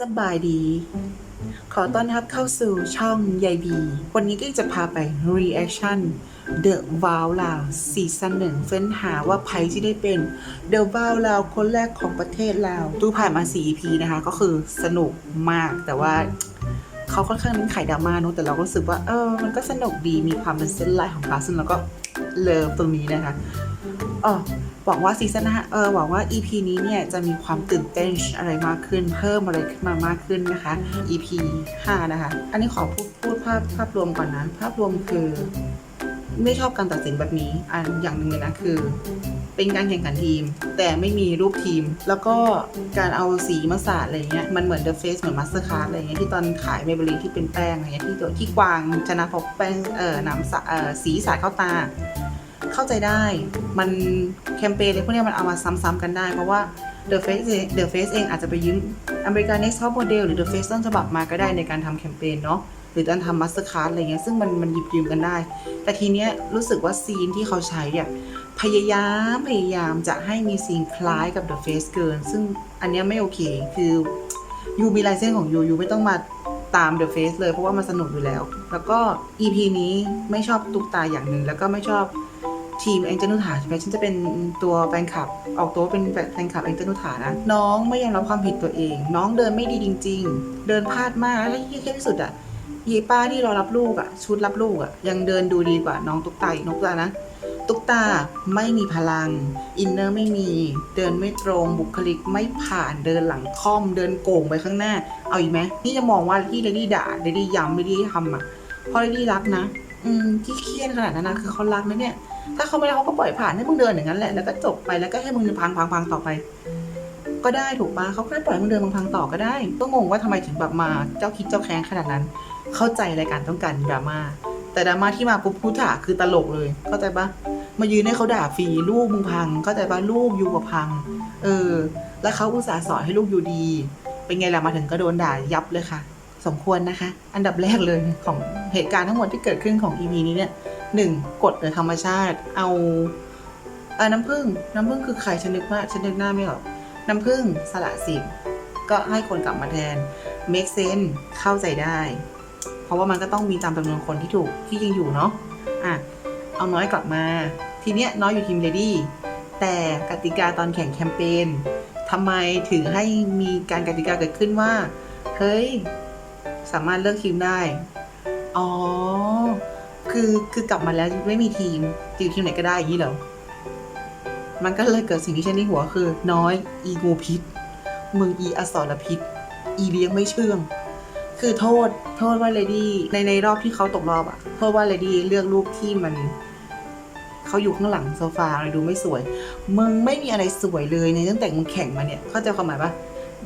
สบายดี ขอต้อนรับเข้าสู่ช่องยายบี วันนี้ก็จะพาไป reaction The Vow ลาวซีซั่นหนึ่งเฟ้นหาว่าไพที่ได้เป็น The Vow ลาวคนแรกของประเทศลาวดูผ่านมา 4 EP นะคะ ก็คือสนุกมากแต่ว่าเขาค่อนข้างเน้นไข่ดราม่าเนอะแต่เราก็รู้สึกว่า เออ มันก็สนุกดีมีความเป็นเส้นลายของเขาซึ่งเราก็เลิฟตรงนี้นะคะอ๋อ หวังว่าซีซั่นหน้าเออหวังว่า EP นี้เนี่ยจะมีความตื่นเต้นอะไรมากขึ้น เพิ่มอะไรขึ้นมามากขึ้นนะคะ EP 5 นะคะ อันนี้ขอพูดพูดภาพภาพรวมก่อนนะ ภาพรวมคือไม่ชอบการตัดสินแบบนี้ อันอย่างหนึ่งเลยนะคือ เป็นการแข่งขันทีม แต่ไม่มีรูปทีม แล้วก็การเอาสีมาสาดอะไรเงี้ยมันเหมือน The Face เหมือน Mastercard อะไรเงี้ยที่ตอนขายเมเบลีที่เป็นแป้งอะไรเงี้ยที่ตัวที่กวางชนะพราะแป้งเอ่อน้ำสาเอ่อสีสาดเข้าตา เข้าใจได้มันแคมเปญอะไรพวกนี้มันเอามาซ้ำๆกันได้ เพราะว่า The Face The Face เองอาจจะไปยืม American Next Top Model หรือ The Face ต้นฉบับมาก็ได้ในการทำแคมเปญเนาะหรือการทำ Mastercard อะไรเงี้ยซึ่งมันมันหยิบยืมกันได้ แต่ทีเนี้ยรู้สึกว่าซีนที่เขาใช้เนี่ยพยายามพยายามจะให้มีซีนคล้ายกับ The Face เกิน ซึ่งอันเนี้ยไม่โอเคคือยูมีลายเส้นของยูยูไม่ต้องมาตาม The Face เลยเพราะว่ามันสนุกอยู่แล้ว แล้วก็ EP นี้ไม่ชอบตุกตาอย่างหนึ่งแล้วก็ไม่ชอบ ทีมแองเจนุถาใช่ไหมฉันจะเป็นตัวแฟนคลับ ออกตัวเป็นแฟนคลับแองเจนุถานะน้องไม่ยอมรับความผิดตัวเอง น้องเดินไม่ดีจริง ๆ เดินพลาดมากแล้วที่แค่ที่สุดอะยีป้าที่รอรับลูกอะ ชุดรับลูกอะ ยังเดินดูดีกว่าน้องตุ๊กตาอีกนกตานะตุ๊กตาไม่มีพลัง อินเนอร์ไม่มี เดินไม่ตรงบุคลิกไม่ผ่านเดินหลังค่อม เดินโก่งไปข้างหน้า เอาอีกไหมนี่จะมองว่าที่เลดี้ด่าเลดี้ย้ำเลดี้ทำอะเพราะเลดี้รักนะ อืมที่เครียดขนาดนั้นนะคือเขารักนะเนี่ย ถ้าเขาไม่รักเขาก็ปล่อยผ่านให้มึงเดินอย่างนั้นแหละแล้วก็จบไปแล้วก็ให้มึงพังพังพังต่อไป ก็ได้ถูกปะเขาแค่ปล่อยมึงเดินพังต่อก็ได้ ก็งงว่าทำไมถึงแบบมาเจ้าคิดเจ้าแค้นขนาดนั้น เข้าใจรายการต้องการดราม่าแต่ดราม่าที่มาปุ๊บพุทธะคือตลกเลย เข้าใจปะมายืนให้เขาด่าฟรีลูกมึงพัง เข้าใจปะลูกอยู่กับพัง เออ แล้วเขาอุตส่าห์สอนให้ลูกอยู่ดี เป็นไงล่ะมาถึงก็โดนด่ายับเลยค่ะ สมควรนะคะ อันดับแรกเลยของเหตุการณ์ทั้งหมดที่เกิดขึ้นของ EP นี้เนี่ยหนึ่งกฎโดยธรรมชาติ เอาเออน้ำผึ้งน้ำผึ้งคือใครฉันนึกว่าฉันนึกหน้าไม่ออกน้ำผึ้งสละสิทธิ์ก็ให้คนกลับมาแทน make sense เข้าใจได้ เพราะว่ามันก็ต้องมีตามจำนวนคนที่ถูกที่ยังอยู่เนาะอะเอาน้อยกลับมา ทีเนี้ยน้อยอยู่ทีมเลดี้แต่กติกาตอนแข่งแคมเปญทำไมถึงให้มีการกติกาเกิดขึ้นว่า เฮ้ย สามารถเลือกทีมได้ อ๋อ คือคือกลับมาแล้วไม่มีทีมจะอยู่ทีมไหนก็ได้อย่างนี้เหรอ มันก็เลยเกิดสิ่งที่ฉันในหัวคือ น้อยอีงูพิษ มึงอีอสรพิษ อีเลี้ยงไม่เชื่อง คือโทษ โทษว่าเลดี้ในในรอบที่เขาตกรอบอะโทษว่าเลดี้เลือกรูปที่มันเขาอยู่ข้างหลังโซฟาเลยดูไม่สวย มึงไม่มีอะไรสวยเลยในตั้งแต่มึงแข่งมาเนี่ย เข้าใจความหมายปะ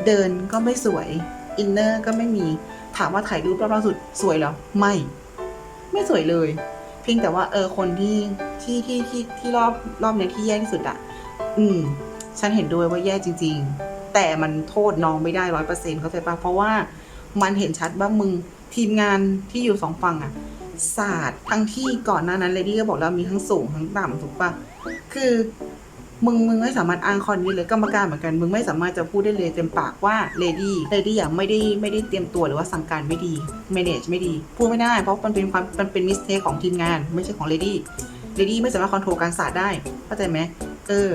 เดินก็ไม่สวย อินเนอร์ก็ไม่มี ถามว่าถ่ายรูปรอบล่าสุดสวยเหรอ ไม่ ไม่สวยเลย เพียงแต่ว่าเออคนที่ที่ที่ที่ที่รอบรอบเนี้ยที่แย่ที่สุดอะอืม ฉันเห็นด้วยว่าแย่จริง ๆ แต่มันโทษน้องไม่ได้ร้อยเปอร์เซ็นต์เข้าใจปะเพราะว่ามันเห็นชัดว่ามึงทีมงานที่อยู่สองฝั่งอะศาสตร์ทั้งที่ก่อนหน้านั้นเลดี้ก็บอกแล้วมีทั้งสูงทั้งต่ำถูกปะคือ มึงมึงไม่สามารถอ้างข้อนี้เลยกรรมการเหมือนกัน มึงไม่สามารถจะพูดได้เลยเต็มปากว่าเลดี้เลดี้อะไม่ได้ไม่ได้เตรียมตัวหรือว่าสั่งการไม่ดี manage ไม่ดี พูดไม่ได้ เพราะมันเป็นความมันเป็นมิสเทคของทีมงาน ไม่ใช่ของเลดี้เลดี้ไม่สามารถคอนโทรลการศาสได้เข้าใจไหมเออ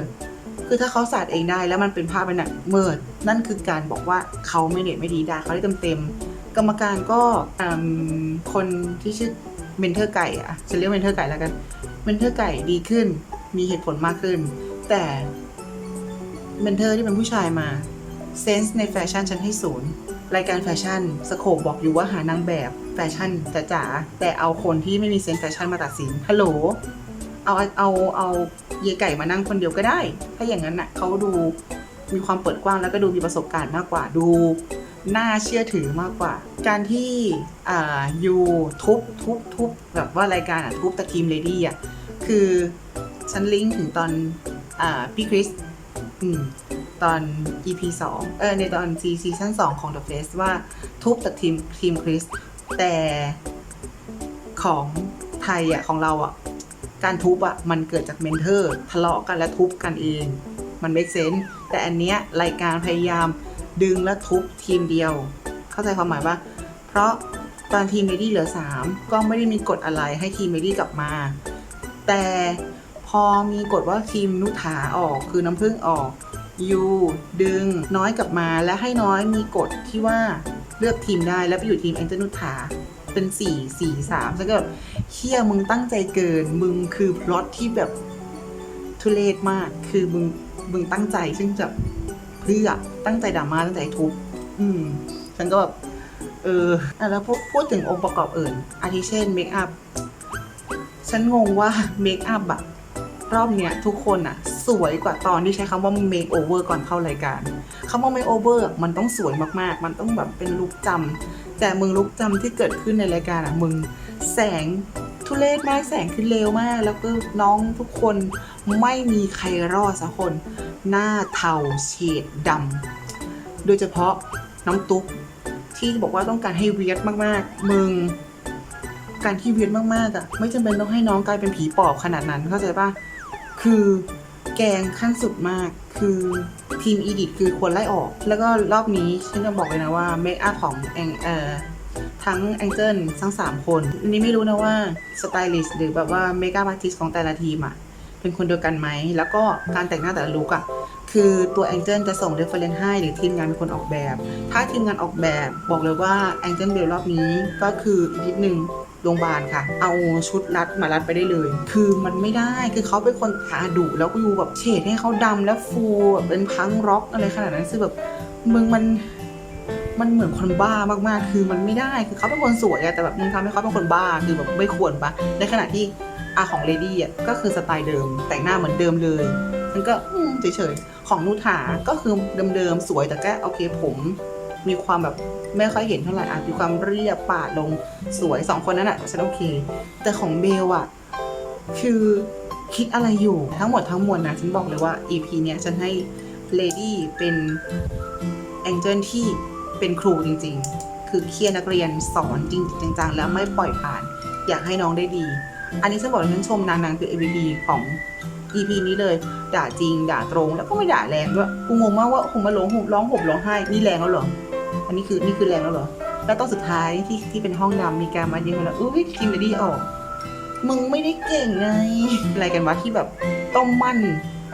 คือถ้าเขาศาสต์เองได้แล้วมันเป็นภาพเป็นหนักเมิดนั่นคือการบอกว่าเขาไม่เน็ตไม่ดีด่าเขาได้เต็มเต็มๆกรรมการก็คนที่ชื่อเมนเทอร์ไก่อะฉันเรียกเมนเทอร์ไก่แล้วกันเมนเทอร์ไก่ดีขึ้น มีเหตุผลมากขึ้น แต่เมนเทอร์ที่เป็นผู้ชายมาเซนส์ในแฟชั่นฉันให้ศูนย์รายการแฟชั่นสโคบบอกอยู่ว่าหานางแบบแฟชั่นจ๋าๆแต่เอาคนที่ไม่มีเซนส์แฟชั่นมาตัดสินฮัลโหลเอาเอาเอาเยไก่มานั่งคนเดียวก็ได้ ถ้าอย่างนั้นน่ะเขาดูมีความเปิดกว้างแล้วก็ดูมีประสบการณ์มากกว่าดูน่าเชื่อถือมากกว่า การที่อ่ายูทุบทุบทุบแบบว่ารายการอะทุบต่ทีมเลดี้อะคือฉันลิงก์ถึงตอน อ่าพี่คริสอืมตอน EP 2เออในตอนซีซีซั่น2ของ The Face ว่าทุบแต่ทีมทีมคริส แต่ของไทยอะของเราอะ การทุบอะ มันเกิดจากเมนเทอร์ ทะเลาะกันและทุบกันเอง มันเมกเซนแต่อันเนี้ยรายการพยายามดึงและทุบทีมเดียว เข้าใจความหมายปะเพราะตอนทีมเมดี้เหลือ 3 ก็ไม่ได้มีกฎอะไรให้ทีมเมดี้กลับมา แต่ พอมีกฎว่าทีมนุถาออกคือน้ำผึ้งออกยูดึงน้อยกลับมาและให้น้อยมีกฎที่ว่าเลือกทีมได้แล้วไปอยู่ทีมแองเจิลนุถาเป็น 4 4 3ฉันก็แบบเฮียมึงตั้งใจเกิน มึงคือพล็อตที่แบบทุเลศมากคือมึงมึงตั้งใจซึ่งจะเพื่อตั้งใจดราม่าตั้งใจทุบอืมฉันก็แบบเอออแล้วพูดพูดถึงองค์ประกอบอื่น อาทิเช่นเมคอัพฉันงงว่าเมคอัพอะ รอบเนี้ยทุกคนอะสวยกว่าตอนที่ใช้คำว่าเมคโอเวอร์ก่อนเข้ารายการคำว่าเมคโอเวอร์มันต้องสวยมากๆ มันต้องแบบเป็นลุกจำแต่มึงลุกจำที่เกิดขึ้นในรายการอะมึงแสงทุเรศมากแสงคือเร็วมาก แล้วก็น้องทุกคนไม่มีใครรอดสักคน หน้าเทาเฉดดำโดยเฉพาะน้องตุ๊กที่บอกว่าต้องการให้เวียดมากๆ มึงการที่เวียดมากๆอะไม่จำเป็นต้องให้น้องกลายเป็นผีปอบขนาดนั้นเข้าใจป่ะ คือแกงขั้นสุดมาก คือทีมอีดิทคือควรไล่ออก แล้วก็รอบนี้ฉันจะบอกเลยนะว่าเมคอัพของแองเอ่อทั้งแองเจิลทั้ง 3 คนอันนี้ไม่รู้นะว่าสไตลิสต์หรือแบบว่าเมคอัพอาร์ติสของแต่ละทีมอะเป็นคนเดียวกันไหม แล้วก็การแต่งหน้าแต่ละลุคอะคือตัวแองเจิลจะส่งเรฟเฟรนซ์ให้หรือทีมงานเป็นคนออกแบบ ถ้าทีมงานออกแบบบอกเลยว่าแองเจิลเบลรอบนี้ก็คืออีกนิดนึง โรงพยาบาลค่ะ เอาชุดรัดมารัดไปได้เลย คือมันไม่ได้ คือเขาเป็นคนทาดุแล้วก็อยู่แบบเฉดให้เขาดำและฟูแบบเป็นพังร็อกอะไรขนาดนั้น คือแบบมึงมันมันเหมือนคนบ้ามากๆ คือมันไม่ได้ คือเขาเป็นคนสวยอะแต่แบบมึงทำให้เขาเป็นคนบ้า คือแบบไม่ควรปะในขณะที่อาของเลดี้อะก็คือสไตล์เดิม แต่งหน้าเหมือนเดิมเลย มันก็เฉยๆ ของนุถาก็คือเดิมๆ สวยแต่แค่โอเคผม มีความแบบไม่ค่อยเห็นเท่าไหร่อะมีความเรียบปาดลงสวยสองคนนั้นอะฉันโอเค แต่ของเบลอะ คือคิดอะไรอยู่ทั้งหมดทั้งมวลนะฉันบอกเลยว่า EP เนี้ยฉันให้เลดี้เป็นแองเจิลที่เป็นครูจริง ๆ คือเคลียร์นักเรียนสอนจริงจังๆแล้วไม่ปล่อยผ่าน อยากให้น้องได้ดี อันนี้ฉันบอกเลยฉันชมนางนางคือ MVP ของ EP นี้เลย ด่าจริง ด่าตรง แล้วก็ไม่ด่าแรงด้วยกูงงมากว่าผมมาร้องห่มร้องห่มร้องไห้นี่แรงแล้วเหรอ อันนี้คือนี่คือแรงแล้วเหรอ แล้วต้องสุดท้ายที่ที่เป็นห้องดำมีการมายิงกันแล้วอุ้ยกินเดดี้ออก มึงไม่ได้เก่งไง อะไรกันวะที่แบบต้องมั่น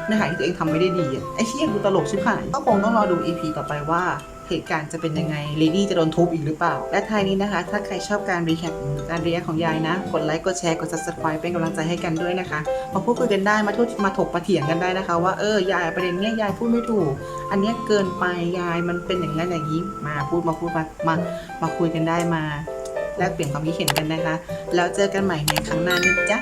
ในหาที่ตัวเองทำไม่ได้ดีอะไอ้เชี่ยกูตลกชิบหายก็คงต้องรอดูอีพีต่อไปว่า เหตุการณ์จะเป็นยังไงเลดี้จะโดนทุบอีกหรือเปล่า และท้ายนี้นะคะ ถ้าใครชอบการรีแคปการรีแอคของยายนะ กดไลค์กดแชร์กด subscribe เป็นกำลังใจให้กันด้วยนะคะมาพูดคุยกันได้มาทุมาถกมาเถียงกันได้นะคะ ว่าเออยายประเด็นเนี้ยยายพูดไม่ถูก อันเนี้ยเกินไปยายมันเป็นอย่างนั้นอย่างนี้มาพูดมาพูดมามามาคุยกันได้มาแลกเปลี่ยนความคิดเห็นกันนะคะ แล้วเจอกันใหม่ในครั้งหน้านะจ๊ะ